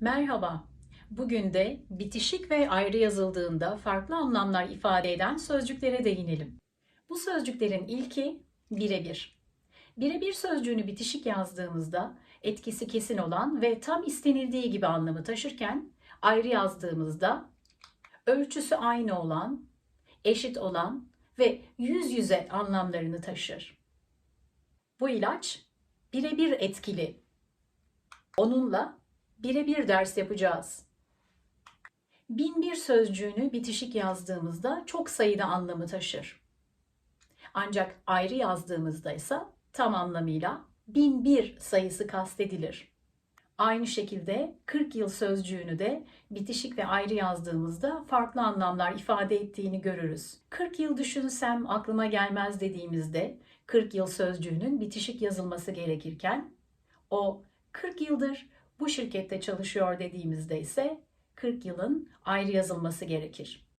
Merhaba. Bugün de bitişik ve ayrı yazıldığında farklı anlamlar ifade eden sözcüklere değinelim. Bu sözcüklerin ilki birebir. Birebir sözcüğünü bitişik yazdığımızda etkisi kesin olan ve tam istenildiği gibi anlamı taşırken ayrı yazdığımızda ölçüsü aynı olan, eşit olan ve yüz yüze anlamlarını taşır. Bu ilaç birebir etkili. Onunla birebir ders yapacağız. Bin bir sözcüğünü bitişik yazdığımızda çok sayıda anlamı taşır. Ancak ayrı yazdığımızda ise tam anlamıyla bin bir sayısı kastedilir. Aynı şekilde 40 yıl sözcüğünü de bitişik ve ayrı yazdığımızda farklı anlamlar ifade ettiğini görürüz. 40 yıl düşünsem aklıma gelmez dediğimizde 40 yıl sözcüğünün bitişik yazılması gerekirken o 40 yıldır bu şirkette çalışıyor dediğimizde ise 40 yılın ayrı yazılması gerekir.